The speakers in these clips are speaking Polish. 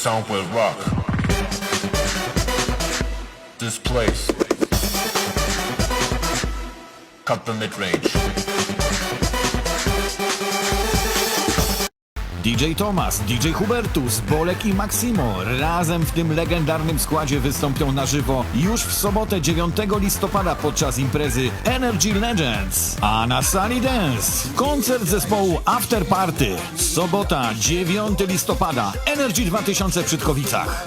sound will rock. This place. Cut the mid range. DJ Tomas, DJ Hubertus, Bolek i Maximo razem w tym legendarnym składzie wystąpią na żywo już w sobotę 9 listopada podczas imprezy Energy Legends. A na sali dance koncert zespołu After Party. Sobota 9 listopada Energy 2000 w Przytkowicach.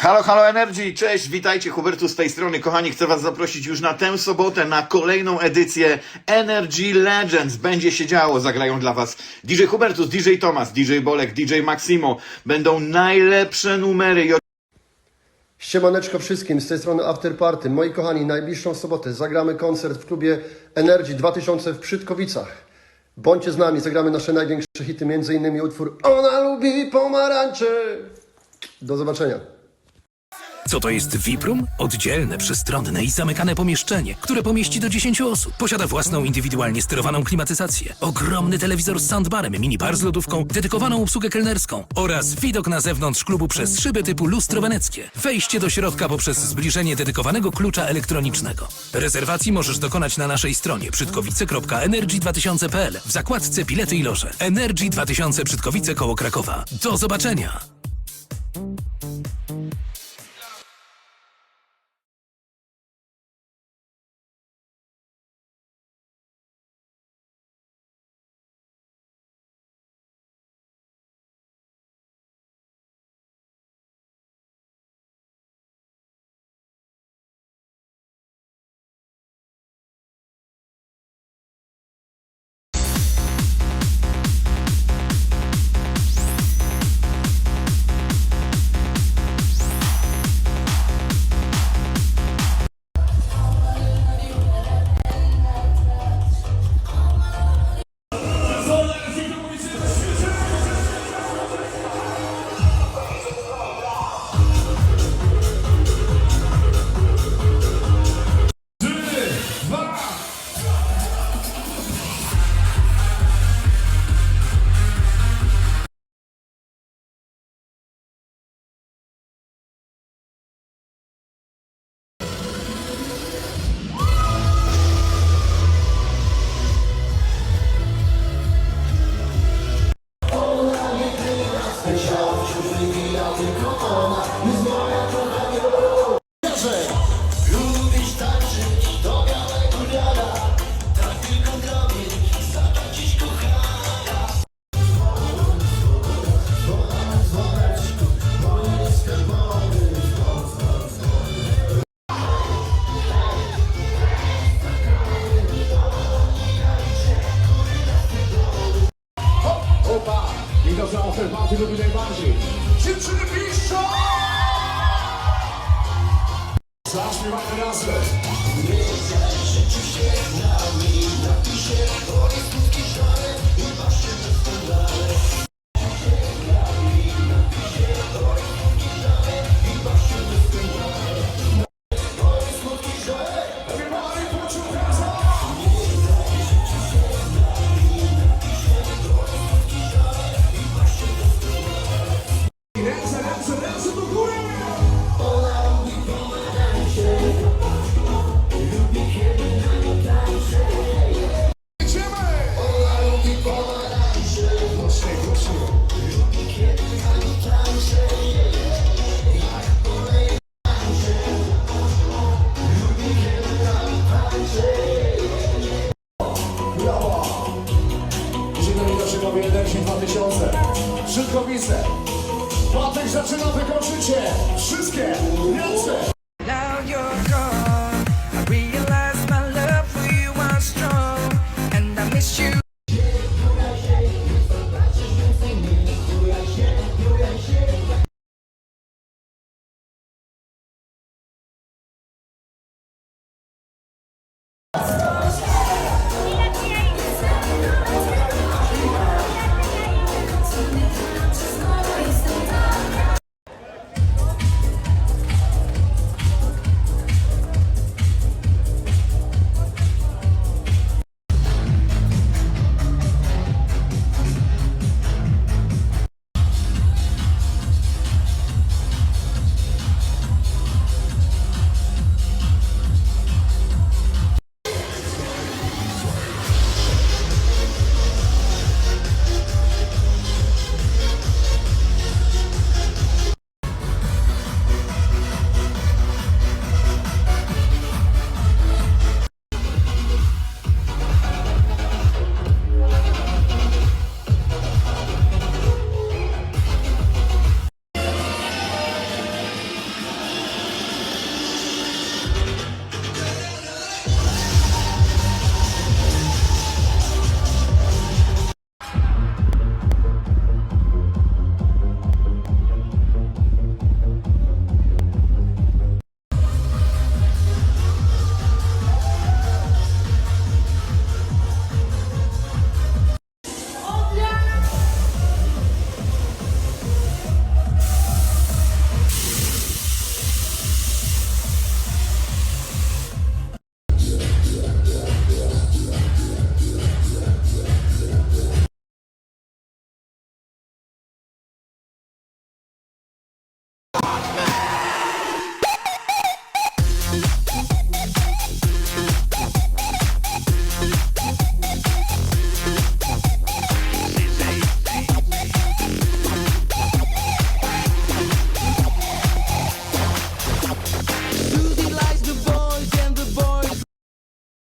Halo, halo Energy, cześć, witajcie, Hubertu z tej strony. Kochani, chcę Was zaprosić już na tę sobotę na kolejną edycję Energy Legends. Będzie się działo, zagrają dla Was DJ Hubertus, DJ Tomas, DJ Bolek, DJ Maximo. Będą najlepsze numery Siemaneczko wszystkim, z tej strony After Party. Moi kochani, najbliższą sobotę zagramy koncert w klubie Energy 2000 w Przytkowicach. Bądźcie z nami, zagramy nasze największe hity, m.in. utwór Ona lubi pomarańcze. Do zobaczenia. Co to jest Viprum? Oddzielne, przestronne i zamykane pomieszczenie, które pomieści do 10 osób. Posiada własną indywidualnie sterowaną klimatyzację, ogromny telewizor z soundbarem, minibar z lodówką, dedykowaną obsługę kelnerską oraz widok na zewnątrz klubu przez szyby typu lustro weneckie. Wejście do środka poprzez zbliżenie dedykowanego klucza elektronicznego. Rezerwacji możesz dokonać na naszej stronie przytkowice.energy2000.pl w zakładce bilety i loże. Energy 2000 Przytkowice koło Krakowa. Do zobaczenia! Zaśpiewamy razem. Everybody Szybkowice. Patryk zaczyna wykończycie. Wszystkie ręce.